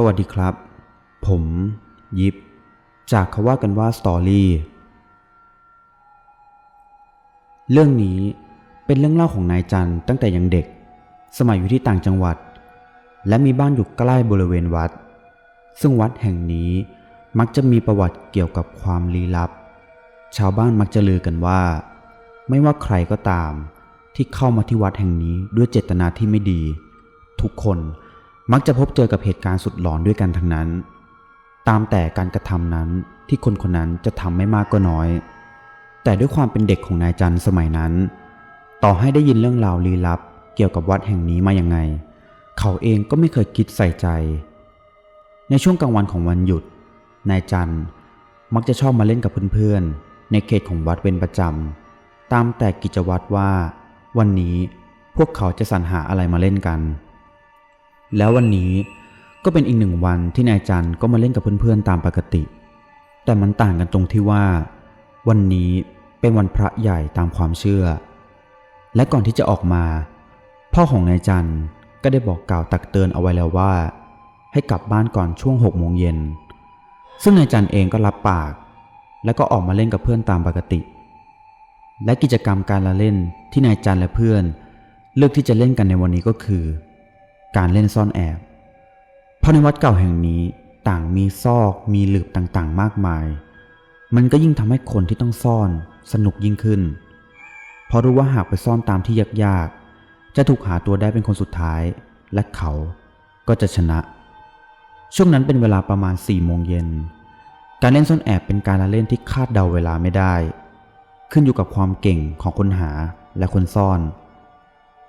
สวัสดีครับ ผม ยิปจากคาว่ากันว่าสตอรี่ เรื่องนี้เป็นเรื่องเล่าของนายจันตั้งแต่ยังเด็ก สมัยอยู่ที่ต่างจังหวัด และมีบ้านอยู่ใกล้บริเวณวัด ซึ่งวัดแห่งนี้มักจะมีประวัติเกี่ยวกับความลี้ลับ ชาวบ้านมักจะลือกันว่า ไม่ว่าใครก็ตามที่เข้ามาที่วัดแห่งนี้ด้วยเจตนาที่ไม่ดี ทุกคน มักจะพบเจอกับเหตุการณ์สุดหลอนด้วยกันทั้งนั้น ตามแต่การกระทำนั้นที่คนคนนั้นจะทำไม่มากก็น้อย แต่ด้วยความเป็นเด็กของนายจันสมัยนั้น ต่อให้ได้ยินเรื่องราวลี้ลับ เกี่ยวกับวัดแห่งนี้มาอยังไง เขาเองก็ไม่เคยคิดใส่ใจ ในช่วงกลางวันของวันหยุด นายจันมักจะชอบมาเล่นกับเพื่อนๆ ในเขตของวัดเป็นประจำ ตามแต่กิจวัตรว่า วันนี้พวกเขาจะสรรหาอะไรมาเล่นกัน แล้ววันนี้ก็เป็นอีกหนึ่งวันที่นายจันก็มาเล่นกับเพื่อนๆตามปกติ แต่มันต่างกันตรงที่ว่า วันนี้เป็นวันพระใหญ่ตามความเชื่อ และก่อนที่จะออกมา พ่อของนายจันก็ได้บอกกล่าวตักเตือนเอาไว้แล้วว่า ให้กลับบ้านก่อนช่วงหกโมงเย็น ซึ่งนายจันเองก็รับปาก แล้วก็ออกมาเล่นกับเพื่อนตามปกติ และกิจกรรมการละเล่นที่นายจันและเพื่อน เลือกที่จะเล่นกันในวันนี้ก็คือ การเล่นซ่อนแอบ เพราะในวัดเก่าแห่งนี้ต่างมีซอกมีหลืบต่างๆ มากมาย มันก็ยิ่งทำให้คนที่ต้องซ่อนสนุกยิ่งขึ้น เพราะรู้ว่าหากไปซ่อนตามที่ยากๆ จะถูกหาตัวได้เป็นคนสุดท้าย และเขาก็จะชนะ ช่วงนั้นเป็นเวลาประมาณ4โมงเย็น การเล่นซ่อนแอบเป็นการละเล่นที่คาดเดาเวลาไม่ได้ ขึ้นอยู่กับความเก่งของคนหาและคนซ่อน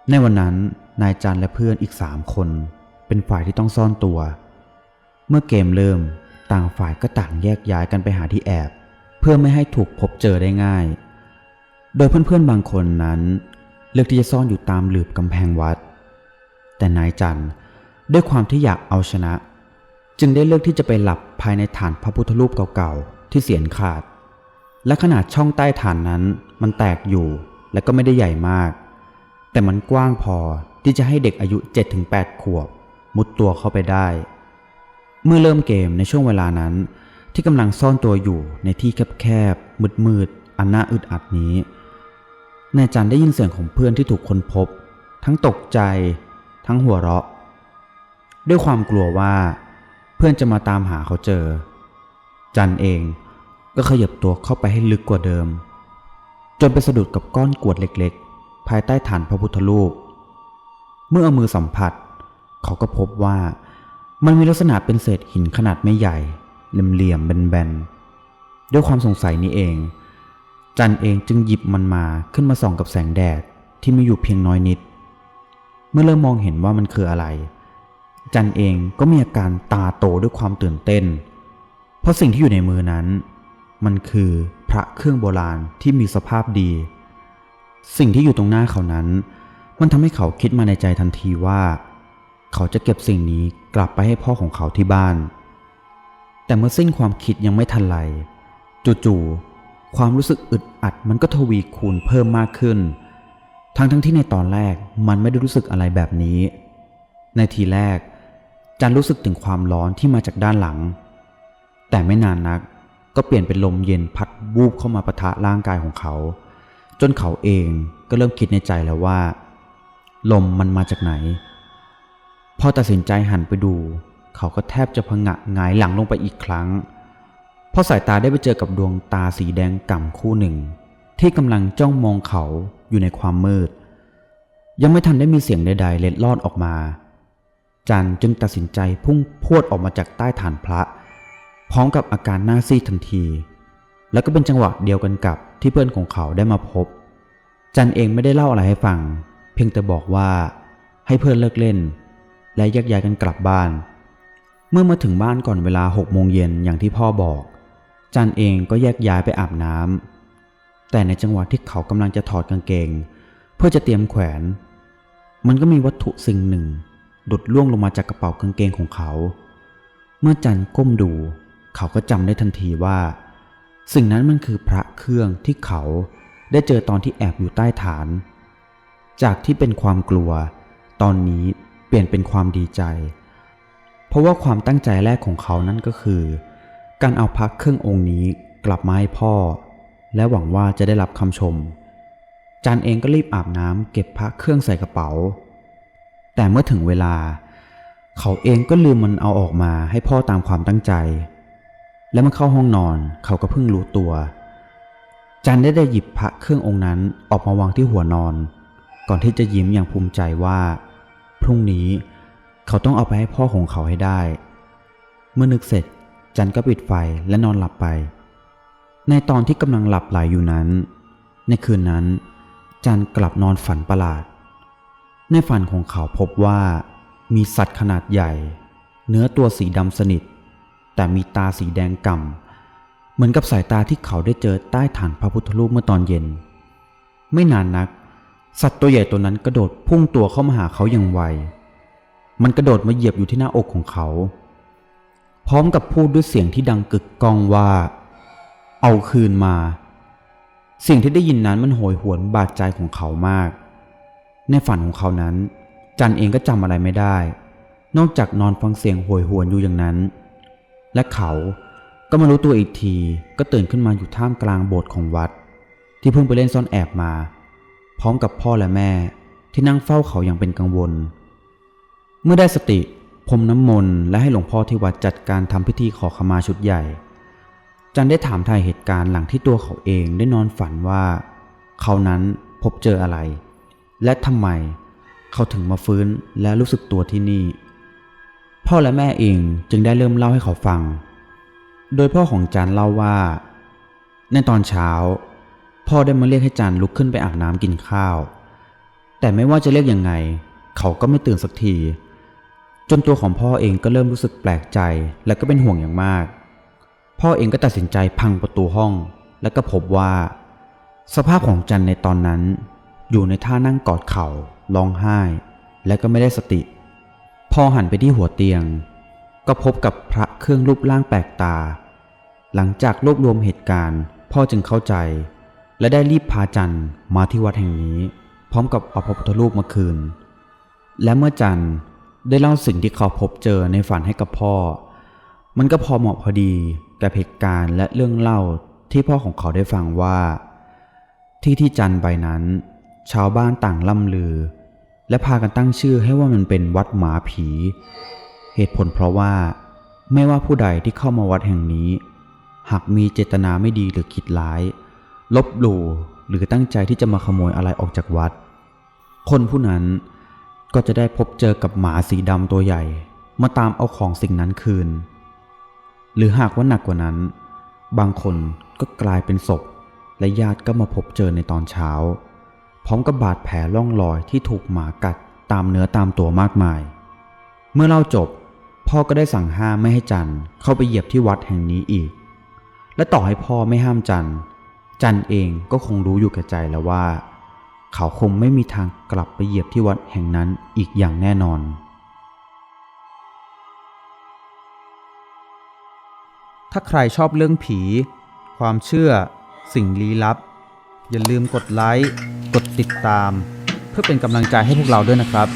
ในวันนั้น นายจันและเพื่อนอีกสามคน เป็นฝ่ายที่ต้องซ่อนตัว เมื่อเกมเริ่มต่างฝ่ายก็ต่างแยกย้ายกันไปหาที่แอบ เพื่อไม่ให้ถูกพบเจอได้ง่าย โดยเพื่อนๆบางคนนั้น เลือกที่จะซ่อนอยู่ตามหลืบกำแพงวัด แต่นายจันด้วยความที่อยากเอาชนะ จึงได้เลือกที่จะไปหลับภายในฐานพระพุทธรูปเก่าๆ ที่เสียนขาด และขนาดช่องใต้ฐานนั้นมันแตกอยู่และก็ไม่ได้ใหญ่มาก แต่มันกว้างพอ ที่จะให้เด็กอายุ 7-8 ขวบ มุดตัวเข้าไปได้ เมื่อเริ่มเกมในช่วงเวลานั้น ที่กำลังซ่อนตัวอยู่ในที่แคบๆมืดๆอันน่าอึดอัดนี้นายจันได้ยินเสียงของเพื่อนที่ถูกค้นพบ ทั้งตกใจ ทั้งหัวเราะ ด้วยความกลัวว่า เพื่อนจะมาตามหาเขาเจอ จันเองก็ขยับตัวเข้าไปให้ลึกกว่าเดิม จนไปสะดุดกับก้อนกวดเล็กๆ ภายใต้ฐานพระพุทธรูป เมื่อเอามือสัมผัส เขาก็พบว่ามันมีลักษณะเป็นเศษหินขนาดไม่ใหญ่ เหลี่ยมๆแบนๆด้วยความสงสัยนี้เอง จันเองจึงหยิบมันมาขึ้นมาส่องกับแสงแดดที่มีอยู่เพียงน้อยนิด เมื่อเริ่มมองเห็นว่ามันคืออะไร จันเองก็มีอาการตาโตด้วยความตื่นเต้น เพราะสิ่งที่อยู่ในมือนั้น มันคือพระเครื่องโบราณที่มีสภาพดี สิ่งที่อยู่ตรงหน้าเขานั้น มันทำให้เขาคิดมาในใจทันทีว่า เขาจะเก็บสิ่งนี้กลับไปให้พ่อของเขาที่บ้าน แต่เมื่อสิ้นความคิดยังไม่ทันไรจู่ๆความรู้สึกอึดอัดมันก็ทวีคูณเพิ่มมากขึ้น ทั้งทั้งที่ในตอนแรกมันไม่ได้รู้สึกอะไรแบบนี้ ในทีแรก จันรู้สึกถึงความร้อนที่มาจากด้านหลัง แต่ไม่นานนักก็เปลี่ยนเป็นลมเย็นพัดวูบเข้ามาปะทะร่างกายของเขา จนเขาเองก็เริ่มคิดในใจแล้วว่า ลมมันมาจากไหน พอตัดสินใจหันไปดู เขาก็แทบจะพงะหงายหลังลงไปอีกครั้ง เพราะสายตาได้ไปเจอกับดวงตาสีแดงก่ำคู่หนึ่ง ที่กำลังจ้องมองเขาอยู่ในความมืด ยังไม่ทันได้มีเสียงใดๆเล็ดลอดออกมา จันจึงตัดสินใจพุ่งพวดออกมาจากใต้ฐานพระ พร้อมกับอาการหน้าซีดทันที แล้วก็เป็นจังหวะเดียวกันกับที่เพื่อนของเขาได้มาพบ จันเองไม่ได้เล่าอะไรให้ฟัง พียงแต่บอกว่าให้เพื่อนเลิกเล่น และแยกย้ายกันกลับบ้าน เมื่อมาถึงบ้านก่อนเวลาหกโมงเย็นอย่างที่พ่อบอก จันเองก็แยกย้ายไปอาบน้ำแต่ในจังหวะที่เขากำลังจะถอดกางเกง เพื่อจะเตรียมแขวน มันก็มีวัตถุสิ่งหนึ่งดุดล่วงลงมาจากกระเป๋ากางเกงของเขา เมื่อจันก้มดู เขาก็จำได้ทันทีว่า สิ่งนั้นมันคือพระเครื่องที่เขาได้เจอตอนที่แอบอยู่ใต้ฐาน จากที่เป็นความกลัว ตอนนี้เปลี่ยนเป็นความดีใจ เพราะว่าความตั้งใจแรกของเขานั่นก็คือ การเอาพระเครื่ององค์นี้กลับมาให้พ่อ และหวังว่าจะได้รับคำชม จันเองก็รีบอาบน้ำเก็บพระเครื่องใส่กระเป๋า แต่เมื่อถึงเวลา เขาเองก็ลืมมันเอาออกมาให้พ่อตามความตั้งใจ และเมื่อเข้าห้องนอนเขาก็เพิ่งรู้ตัว จันได้ได้หยิบพระเครื่ององค์นั้นออกมาวางที่หัวนอน ก่อนที่จะยิ้มอย่างภูมิใจว่า พรุ่งนี้เขาต้องเอาไปให้พ่อของเขาให้ได้ เมื่อนึกเสร็จจันก็ปิดไฟและนอนหลับไป ในตอนที่กำลังหลับไหลอยู่นั้น ในคืนนั้น จันกลับนอนฝันประหลาด ในฝันของเขาพบว่ามีสัตว์ขนาดใหญ่ เนื้อตัวสีดำสนิท แต่มีตาสีแดงก่ำเหมือนกับสายตาที่เขาได้เจอใต้ฐานพระพุทธรูปเมื่อตอนเย็น ไม่นานนัก สัตว์ตัวใหญ่ตัวนั้นกระโดดพุ่งตัวเข้ามาหาเขาอย่างไว มันกระโดดมาเหยียบอยู่ที่หน้าอกของเขา พร้อมกับพูดด้วยเสียงที่ดังกึกก้องว่า เอาคืนมา สิ่งที่ได้ยินนั้นมันโหยหวนบาดใจของเขามาก ในฝันของเขานั้น จันเองก็จำอะไรไม่ได้ นอกจากนอนฟังเสียงโหยหวนอยู่อย่างนั้น และเขาก็มารู้ตัวอีกทีก็ตื่นขึ้นมาอยู่ท่ามกลางโบสถ์ของวัด ที่เพิ่งไปเล่นซ่อนแอบมา พร้อมกับพ่อและแม่ที่นั่งเฝ้าเขาอย่างเป็นกังวล เมื่อได้สติพรมน้ำมนต์และให้หลวงพ่อที่วัดจัดการทำพิธีขอขมาชุดใหญ่ จันได้ถามทายเหตุการณ์หลังที่ตัวเขาเองได้นอนฝันว่า เขานั้นพบเจออะไร และทำไมเขาถึงมาฟื้นและรู้สึกตัวที่นี่ พ่อและแม่เองจึงได้เริ่มเล่าให้เขาฟัง โดยพ่อของจันเล่าว่า ในตอนเช้า พ่อได้มาเรียกให้จันลุกขึ้นไปอาบน้ำกินข้าว แต่ไม่ว่าจะเรียกยังไง เขาก็ไม่ตื่นสักที จนตัวของพ่อเองก็เริ่มรู้สึกแปลกใจและก็เป็นห่วงอย่างมาก พ่อเองก็ตัดสินใจพังประตูห้อง และก็พบว่า สภาพของจันในตอนนั้น อยู่ในท่านั่งกอดเข่าร้องไห้ และก็ไม่ได้สติพอหันไปที่หัวเตียง ก็พบกับพระเครื่องรูปร่างแปลกตา หลังจากรวบรวมเหตุการณ์ พ่อจึงเข้าใจ และได้รีบพาจันมาที่วัดแห่งนี้ พร้อมกับเอาพระพุทธรูปมาคืน และเมื่อจันได้เล่าสิ่งที่เขาพบเจอในฝันให้กับพ่อ มันก็พอเหมาะพอดีกับเหตุการณ์และเรื่องเล่าที่พ่อของเขาได้ฟังว่า ที่ที่จันไปนั้น ชาวบ้านต่างล่ำลือ และพากันตั้งชื่อให้ว่ามันเป็นวัดหมาผี เหตุผลเพราะว่า ไม่ว่าผู้ใดที่เข้ามาวัดแห่งนี้ หากมีเจตนาไม่ดีหรือคิดร้าย ลบหลู่หรือตั้งใจที่จะมาขโมยอะไรออกจากวัด คนผู้นั้นก็จะได้พบเจอกับหมาสีดำตัวใหญ่ มาตามเอาของสิ่งนั้นคืน หรือหากว่าหนักกว่านั้น บางคนก็กลายเป็นศพ และญาติก็มาพบเจอในตอนเช้า พร้อมกับบาดแผลล่องรอยที่ถูกหมากัดตามเนื้อตามตัวมากมาย เมื่อเล่าจบ พ่อก็ได้สั่งห้ามไม่ให้จันเข้าไปเหยียบที่วัดแห่งนี้อีก และต่อให้พ่อไม่ห้ามจัน จันเองก็คงรู้อยู่แก่ใจแล้วว่า เขาคงไม่มีทางกลับไปเหยียบที่วัดแห่งนั้นอีกอย่างแน่นอน ถ้าใครชอบเรื่องผี ความเชื่อ สิ่งลี้ลับ อย่าลืมกดไลค์ กดติดตาม เพื่อเป็นกำลังใจให้พวกเราด้วยนะครับ